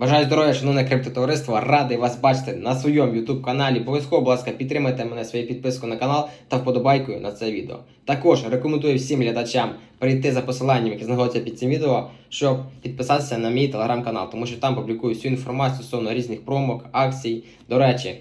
Бажаю здоров'я, шановне криптотовариство. Радий вас бачити на своєму YouTube каналі. Обов'язково, будь ласка, підтримайте мене своєю підпискою на канал та вподобайкою на це відео. Також рекомендую всім глядачам перейти за посиланням, яке знаходиться під цим відео, щоб підписатися на мій телеграм-канал, тому що там публікую всю інформацію стосовно різних промок, акцій. До речі,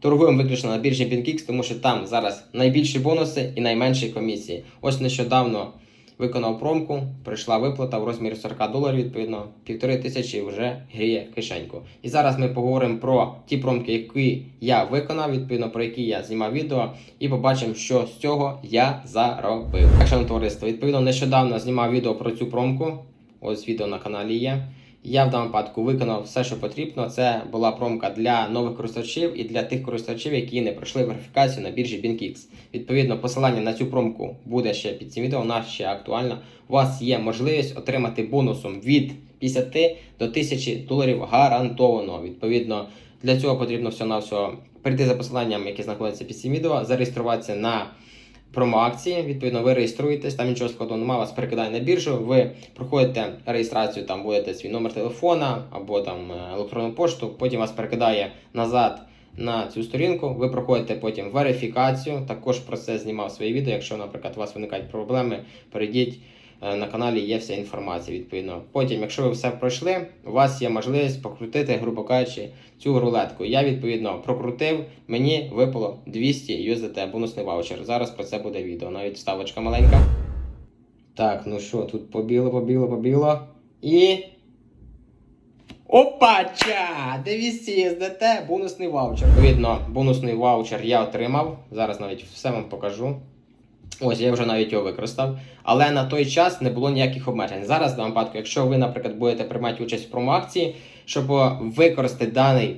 торгуємо виключно на біржі BinKix, тому що там зараз найбільші бонуси і найменші комісії. Ось нещодавно виконав промку, прийшла виплата в розмірі 40 доларів, відповідно, півтори тисячі вже гріє кишеньку. І зараз ми поговоримо про ті промки, які я виконав, відповідно, про які я знімав відео, і побачимо, що з цього я заробив. Шановне товариство, відповідно, нещодавно знімав відео про цю промку. Ось відео на каналі є. Я в даному випадку виконав все, що потрібно. Це була промка для нових користувачів і для тих користувачів, які не пройшли верифікацію на біржі BinkX. Відповідно, посилання на цю промку буде ще під цим відео, вона ще актуальна. У вас є можливість отримати бонусом від 50 до 1000 доларів гарантовано. Відповідно, для цього потрібно всього-навсього перейти за посиланням, яке знаходиться під цим відео, зареєструватися на промоакції. Відповідно, ви реєструєтесь, там нічого складного немає, вас перекидає на біржу. Ви проходите реєстрацію, там будете свій номер телефона або там е, електронну пошту. Потім вас перекидає назад на цю сторінку. Ви проходите потім верифікацію. Також про це знімав своє відео. Якщо, наприклад, у вас виникають проблеми, перейдіть. Е, На каналі є вся інформація відповідно. Потім, якщо ви все пройшли, у вас є можливість покрутити, грубо кажучи, цю рулетку. Я відповідно прокрутив, мені випало 200 USDT бонусний ваучер. Зараз про це буде відео, навіть вставочка маленька. Так, ну що, тут побіло, побіло, побіло. І. Опача! 200 USDT, бонусний ваучер. Відповідно, бонусний ваучер я отримав. Зараз навіть все вам покажу. Ось я вже навіть його використав. Але на той час не було ніяких обмежень. Зараз, даному випадку, якщо ви, наприклад, будете приймати участь в промоакції, щоб використати даний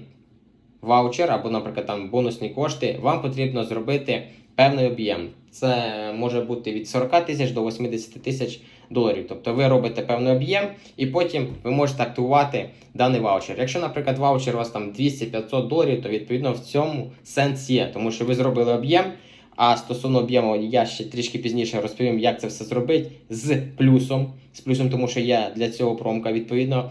ваучер або, наприклад, там бонусні кошти, вам потрібно зробити певний об'єм. Це може бути від 40 тисяч до 80 тисяч доларів. Тобто ви робите певний об'єм, і потім ви можете активувати даний ваучер. Якщо, наприклад, ваучер у вас там 200-500 доларів, то відповідно в цьому сенс є, тому що ви зробили об'єм. А стосовно об'єму я ще трішки пізніше розповім, як це все зробити з плюсом. З плюсом, тому що є для цього промка. Відповідно,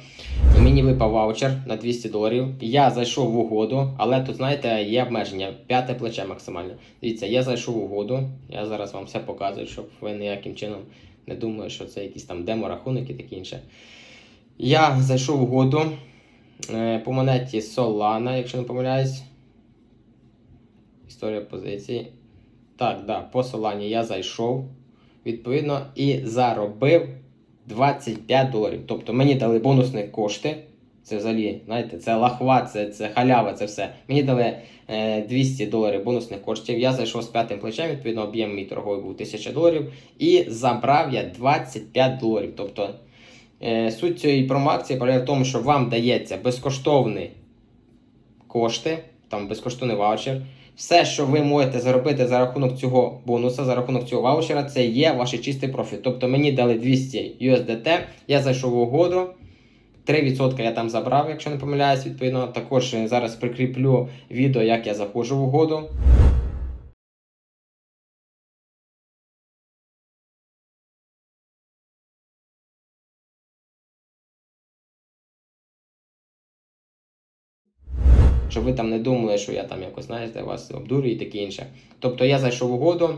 мені випав ваучер на 200 доларів. Я зайшов в угоду, але тут, знаєте, є обмеження. П'яте плече максимально. Дивіться, я зайшов в угоду. Я зараз вам все показую, щоб ви ніяким чином не думали, що це якісь там демо-рахунок і таке інше. Я зайшов в угоду е, по монеті Solana, якщо не помиляюсь. Історія позиції. Так, да, по Solana я зайшов, відповідно, і заробив 25 доларів. Тобто мені дали бонусні кошти. Це взагалі, знаєте, це лахва, це, це халява, це все. Мені дали е, 200 доларів бонусних коштів. Я зайшов з п'ятим плечем, відповідно, об'єм мій торговий був 1000 доларів. І забрав я 25 доларів. Тобто е, суть цієї промоакції полягає в тому, що вам дається безкоштовні кошти, там безкоштовний ваучер. Все, що ви можете заробити за рахунок цього бонуса, за рахунок цього ваучера, це є ваш чистий профіт. Тобто мені дали 200 USDT, я зайшов в угоду. 3% я там забрав, якщо не помиляюсь, відповідно. Також е, зараз прикріплю відео, як я заходжу в угоду. Щоб ви там не думали, що я там якось, знаєте, вас обдурюю і таке інше. Тобто я зайшов в угоду,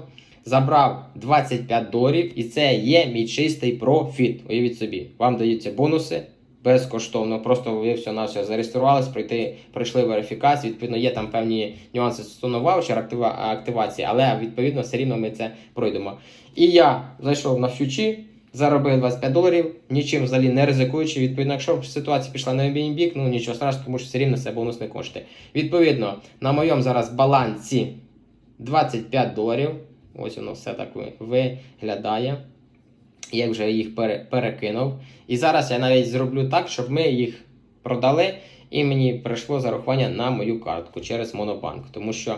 забрав 25 доларів, і це є мій чистий профіт. Уявіть собі, вам даються бонуси безкоштовно. Просто ви все на все зареєструвались, пройти, пройшли верифікацію. Відповідно, є там певні нюанси стосовно ваучера, актива, активації, але відповідно все рівно ми це пройдемо. І я зайшов на фьючі. Заробив 25 доларів, нічим взагалі не ризикуючи. Відповідно, якщо ситуація пішла на мій бік, ну нічого страшного, тому що все рівно це бонусні кошти. Відповідно, на моєму зараз балансі 25 доларів. Ось воно все так виглядає. Я вже їх пере- перекинув. І зараз я навіть зроблю так, щоб ми їх продали, і мені прийшло зарахування на мою картку через Монобанк. Тому що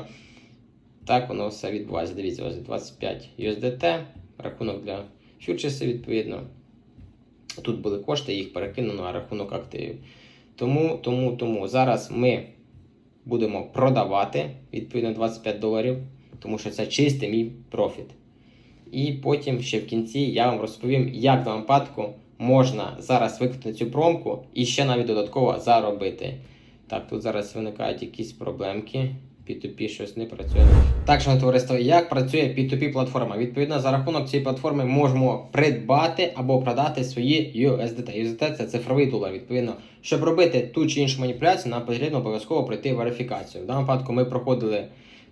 так воно все відбувається. Дивіться, ось 25 USDT, рахунок для фьючерсів, відповідно. Тут були кошти, їх перекинуто на рахунок активів. Тому, тому, тому зараз ми будемо продавати відповідно 25 доларів, тому що це чистий мій профіт. І потім ще в кінці я вам розповім, як даному випадку можна зараз викликати цю промку і ще навіть додатково заробити. Так, тут зараз виникають якісь проблемки. P2P щось не працює. Так, шановне товариство, як працює P2P платформа? Відповідно, за рахунок цієї платформи можемо придбати або продати свої USDT. USDT це цифровий долар. Відповідно, щоб робити ту чи іншу маніпуляцію, нам потрібно обов'язково пройти верифікацію. В даному випадку ми проходили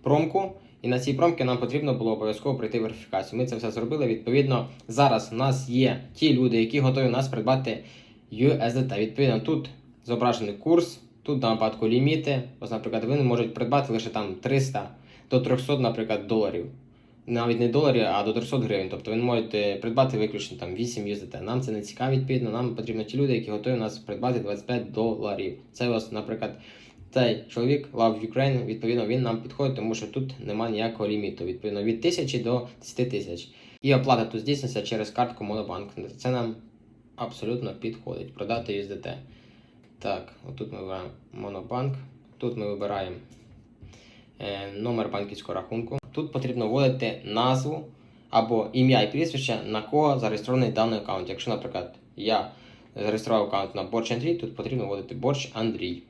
промку, і на цій промці нам потрібно було обов'язково пройти верифікацію. Ми це все зробили. Відповідно, зараз у нас є ті люди, які готові у нас придбати USDT. Відповідно, тут зображений курс. Тут на випадку ліміти. Ось, наприклад, вони можуть придбати лише там 300 до 300, наприклад, доларів. Навіть не доларів, а до 300 гривень. Тобто ви можете придбати виключно там 8 USDT. Нам це не цікаво, відповідно. Нам потрібно ті люди, які готові у нас придбати 25 доларів. Це ось, наприклад, цей чоловік Love Ukraine, відповідно, він нам підходить, тому що тут немає ніякого ліміту. Відповідно, від 1000 до 10 тисяч. І оплата тут здійснюється через картку Monobank. Це нам абсолютно підходить. Продати USDT. Так, отут ми вибираємо Монобанк. Тут ми вибираємо е, номер банківського рахунку. Тут потрібно вводити назву або ім'я і прізвище, на кого зареєстрований даний аккаунт. Якщо, наприклад, я зареєстрував аккаунт на Борщ Андрій, тут потрібно вводити Борщ Андрій.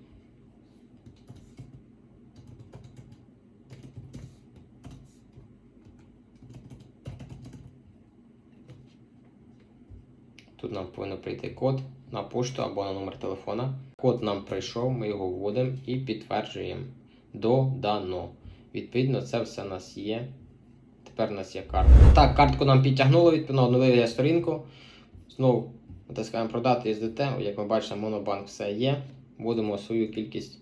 Тут нам повинен прийти код на пошту або на номер телефона. Код нам прийшов, ми його вводимо і підтверджуємо. Додано. Відповідно, це все у нас є. Тепер у нас є картка. Так, картку нам підтягнуло, відповідно, оновили я сторінку. Знову натискаємо продати USDT. Як ми бачимо, Монобанк все є. Вводимо свою кількість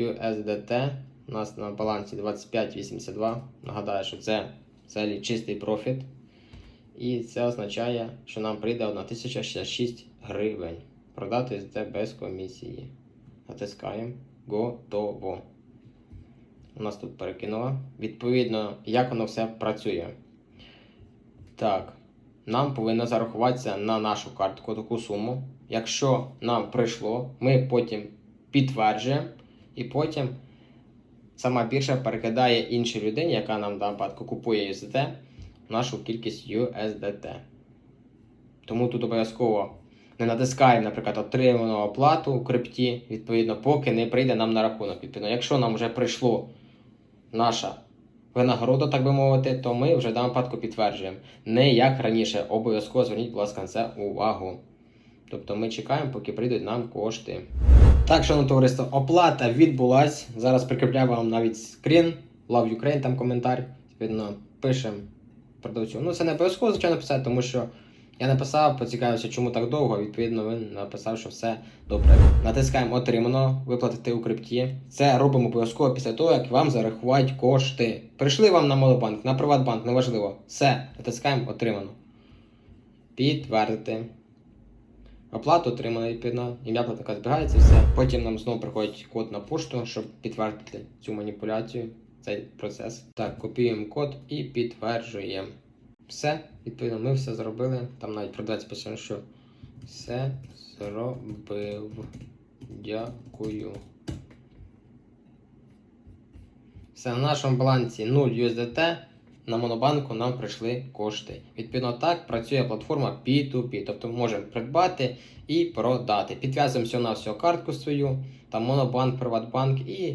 USDT. У нас на балансі 25,82. Нагадаю, що це взагалі чистий профіт. І це означає, що нам прийде 1066 гривень. Продати USDT без комісії. Натискаємо. Готово. У нас тут перекинуло. Відповідно, як воно все працює. Так, нам повинно зарахуватися на нашу картку таку суму. Якщо нам прийшло, ми потім підтверджуємо і потім сама біржа перекидає іншій людині, яка нам даному випадку купує USDT, нашу кількість USDT. Тому тут обов'язково не натискаємо, наприклад, отриману оплату у крипті, відповідно, поки не прийде нам на рахунок. Відповідно, якщо нам вже прийшло наша винагорода, так би мовити, то ми вже в даному випадку підтверджуємо. Не як раніше, обов'язково зверніть, будь ласка, на це увагу. Тобто ми чекаємо, поки прийдуть нам кошти. Так, шановне товариство, оплата відбулась. Зараз прикріпляю вам навіть скрін. Love Ukraine, там коментар. Відповідно, пишемо продавцю. Ну, це не обов'язково, звичайно, писати, тому що я написав, поцікавився, чому так довго. Відповідно, він написав, що все добре. Натискаємо отримано, виплатити у крипті. Це робимо обов'язково після того, як вам зарахують кошти. Прийшли вам на Монобанк, на Приватбанк, неважливо. Все, натискаємо отримано. Підтвердити. Оплату отримано, відповідно, ім'я платника збігається все. Потім нам знову приходить код на пошту, щоб підтвердити цю маніпуляцію, цей процес. Так, копіюємо код і підтверджуємо. Все, відповідно, ми все зробили. Там навіть продавець пише, що все зробив. Дякую. Все, на нашому балансі 0 USDT. На монобанку нам прийшли кошти. Відповідно, так працює платформа P2P. Тобто можемо придбати і продати. Підв'язуємо всього на всю картку свою, там Монобанк, Приватбанк і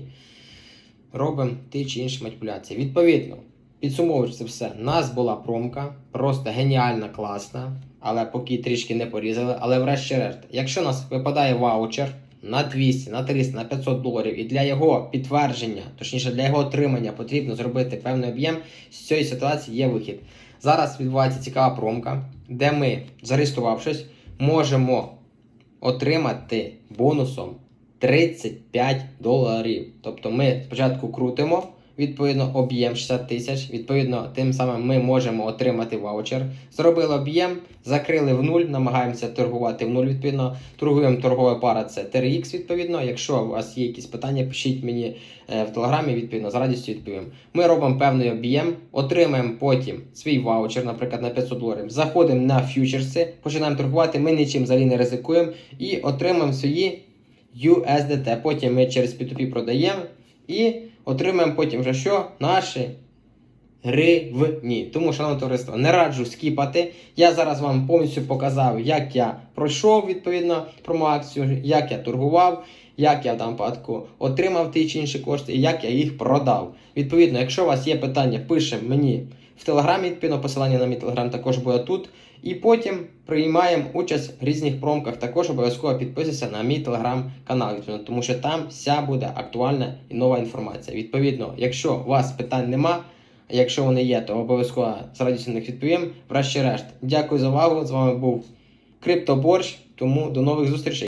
робимо ті чи інші маніпуляції. Відповідно, підсумовуючи це все, у нас була промка, просто геніальна, класна, але поки трішки не порізали. Але врешті-решт, якщо у нас випадає ваучер на 200, на 300, на 500 доларів, і для його підтвердження, точніше для його отримання, потрібно зробити певний об'єм, з цієї ситуації є вихід. Зараз відбувається цікава промка, де ми, зареєструвавшись, можемо отримати бонусом 35 доларів. Тобто ми спочатку крутимо. Відповідно, об'єм 60 тисяч. Відповідно, тим самим ми можемо отримати ваучер. Зробили об'єм, закрили в нуль, намагаємося торгувати в нуль. Відповідно, торгуємо торгова пара це TRX, Відповідно, якщо у вас є якісь питання, пишіть мені е, в телеграмі, відповідно, з радістю відповім. Ми робимо певний об'єм, отримаємо потім свій ваучер, наприклад, на 500 доларів. Заходимо на фьючерси, починаємо торгувати. Ми нічим взагалі не ризикуємо і отримаємо свої USDT. Потім ми через P2P продаємо і отримаємо потім вже що? Наші гривні. Тому, шановне товариство, не раджу скіпати. Я зараз вам повністю показав, як я пройшов відповідно промоакцію, як я торгував, як я в даному випадку отримав ті чи інші кошти і як я їх продав. Відповідно, якщо у вас є питання, пишемо мені в телеграмі, відповідно, посилання на мій телеграм також буде тут. І потім приймаємо участь в різних промках. Також обов'язково підписуйся на мій телеграм-канал, тому що там вся буде актуальна і нова інформація. Відповідно, якщо у вас питань нема, а якщо вони є, то обов'язково з радістю на них відповім. Врешті-решт, дякую за увагу. З вами був Криптоборщ, тому до нових зустрічей.